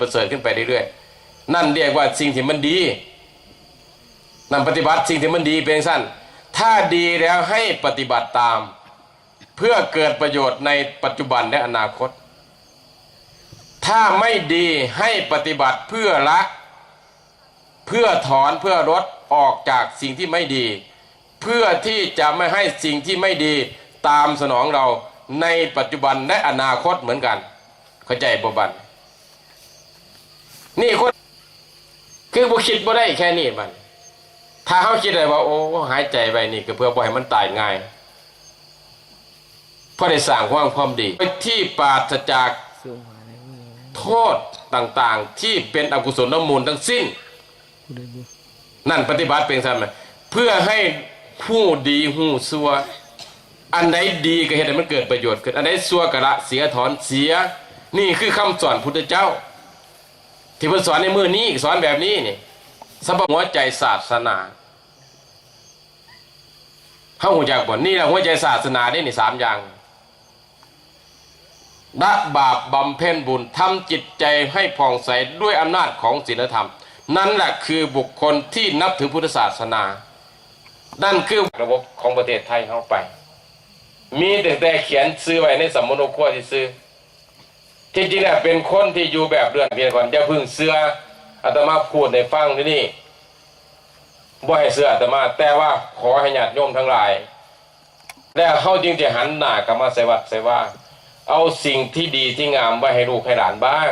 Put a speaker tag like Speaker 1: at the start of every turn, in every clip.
Speaker 1: ประเสริฐขึ้นไปเรื่อยๆ นั่นเรียกว่าสิ่งที่มันดีนั่นปฏิบัติสิ่งที่มันดีเป็นสั้น ถ้าดีแล้วให้ปฏิบัติตาม เพื่อเกิดประโยชน์ในปัจจุบันและอนาคต ถ้าไม่ดีให้ปฏิบัติเพื่อละ เพื่อถอนเพื่อลดออกจากสิ่งที่ไม่ดี เพื่อที่จะไม่ให้สิ่งที่ไม่ดีตามสนองเราในปัจจุบันและอนาคตเหมือนกัน เข้าใจบ่บัน นี่คนคือบ่คิดบ่ได้แค่นี้มันถ้าเขาคิดอะไรว่าโอ้หายใจไปนี่ก็เพื่อบ่ให้มันตายง่ายเพราะได้สร้างความความดีที่ปราศจาก
Speaker 2: สูงกว่าอะไร
Speaker 1: โทษต่างๆ ที่เป็นอกุศลมูลทั้งสิ้น
Speaker 2: นั่
Speaker 1: นปฏิบัติเป็นสันไหมเพื่อให้ผู้ดีหูซัว อันใดดีก็เห็นให้มันเกิดประโยชน์ขึ้นอันใดซัวกะละเสียถอนเสีย นี่คือคำสอนพุทธเจ้า ที่เพิ่นสอนในมือนี้สอนแบบนี้นี่สำหรับหัวใจศาสนาเฮาหูจักบ่นี่แหละหัวใจศาสนาได้นี่สามอย่างละบาปบำเพ็ญบุญทำจิตใจให้ผ่องใสด้วยอำนาจของศีลธรรม นั่นแหละคือบุคคลที่นับถือพุทธศาสนา นั่นคือระบบของประเทศไทยเข้าไป มีแต่แต่เขียนซื้อไว้ในสมมโนครัวที่ซื้อ ที่จริงเนี่ยเป็นคนที่อยู่แบบเรือนเพียงก่อนจะพึ่งเสื้ออาตมาพูดในฟังที่นี่บ่ให้เสื้ออาตมาแต่ว่าขอให้ญาติโยมทั้งหลาย แล้วเขาจึงจะหันหน้ากลับมาใส่วัดใส่ว่า เอาสิ่งที่ดีที่งามไว้ให้ลูกให้หลานบ้าง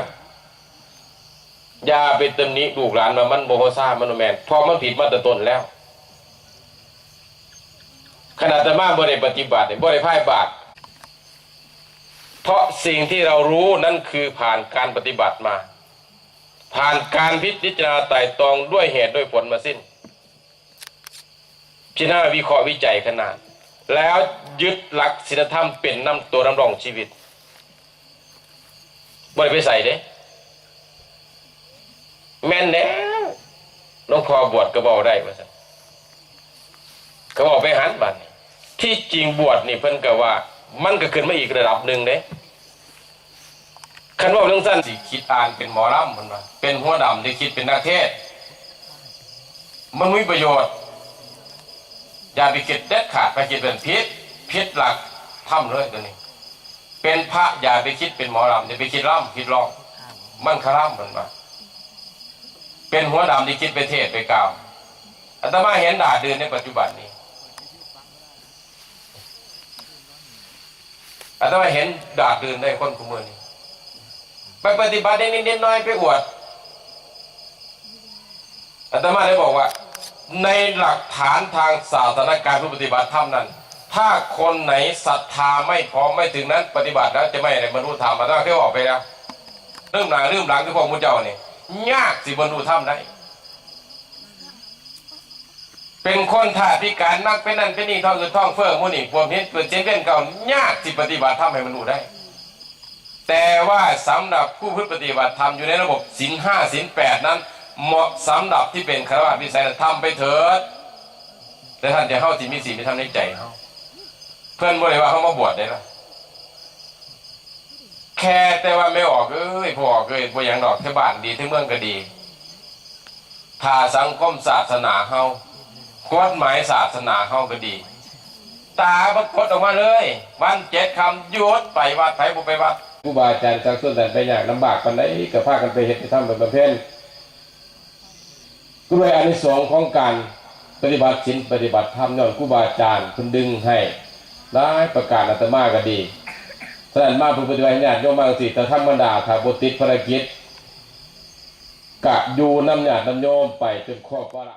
Speaker 1: อย่าไปตำหนิลูกหลานมามันโมโหซ่ามันบ่แมนเพราะมันผิดมาแต่ต้นแล้วขนาดแต่มาบ่ได้ปฏิบัติบ่ได้พ่ายบาท เพราะสิ่งที่เรารู้นั่นคือผ่านการปฏิบัติมา ผ่านการพิจารณาไต่ตรองด้วยเหตุด้วยผลมาสิ้นพิจารณาวิเคราะห์วิจัยขนาด แล้วยึดหลักศีลธรรมเป็นนำตัวนำรองชีวิตบ่ได้ไปใส่เด้ แม่นแล้วหลวงพอบวชก็บอกได้ว่าซั่นก็บอกไปหันบัดนี้ที่จริงบวชนี่เพิ่นก็ว่า มันก็ขึ้นมาอีกระดับหนึ่งเด้คันว่าเรื่องสั้นสิคิดอ่านเป็นหมอลำมันว่าเป็นหัวดำที่คิดเป็นนักเทศ มันมีประโยชน์ อย่าไปคิดเด็ดขาดไปคิดเป็นพิษพิษหลักทำเลยตัวนี้ เป็นพระอย่าไปคิดเป็นหมอลำอย่าไปคิดล่ำคิดร้อง มันคาร่ำมันว่าเป็นหัวดำที่คิดไปเทศไปกล่าวอาตมาเห็นด่าเดินในปัจจุบันนี้ อาตมาเห็นด่าเดินได้คนคุมือนี้ไปปฏิบัติได้นิดๆน้อยไปอวดอาตมาได้บอกว่า ในหลักฐานทางศาสนการผู้ปฏิบัติธรรมนั้น ถ้าคนไหนศรัทธาไม่พร้อมไม่ถึงนั้น ปฏิบัติแล้วจะไม่ได้บรรลุธรรมอาตมาเคยบอกไปแล้วเริ่มหนาเริ่มหลังที่พวกมุเจ้านี่ยากสิบรรลุธรรมได้ เป็นคนท่าพิการนักเป็นนั่นเป็นนี่ท่องคือท่องเฟื่องมุนี่พวกนี้เกิดเจนเป็นเก่ายากสิปฏิบัติธรรมให้บรรลุได้ แต่ว่าสำหรับผู้พึ่งปฏิบัติธรรมอยู่ในระบบศีลห้าศีลแปดนั้น เหมาะสำหรับที่เป็นคารวะวิสัยธรรมไปเถิดแต่ท่านจะเข้าศีลมีศีลไปทำในใจเขาเพื่อนบ่ได้ว่าเขามาบวชได้ละแค่แต่ว่าไม่ออกเอ้ยพอออกเอ้ยพออย่างดอกที่บ้านดีที่เมืองก็ดีถ้าสังคมศาสนาเฮา กฎหมายศาสนาเฮาก็ดี ตาบักดออกมาเลยวันเจ็ดคำหยุดไปวัดไผบุไปวัดผู้บาอาจารย์จากส่วนแต่ไปอย่างลำบากกันไหนก็พากันไปเฮ็ดไปทำแบบประเภทก็เลยอานิสงส์ของการปฏิบัติศีลปฏิบัติธรรมย้อนครูบาอาจารย์คุณดึงให้ได้ประกาศอาตมาก็ดีฉะนั้นมาผู้ปฏิบัติญาติโยมมาสิแต่ธรรมดาถ้าบติดภารกิจกะอยู่น้ำญาติน้ำโยมไปจนครอบก็ละ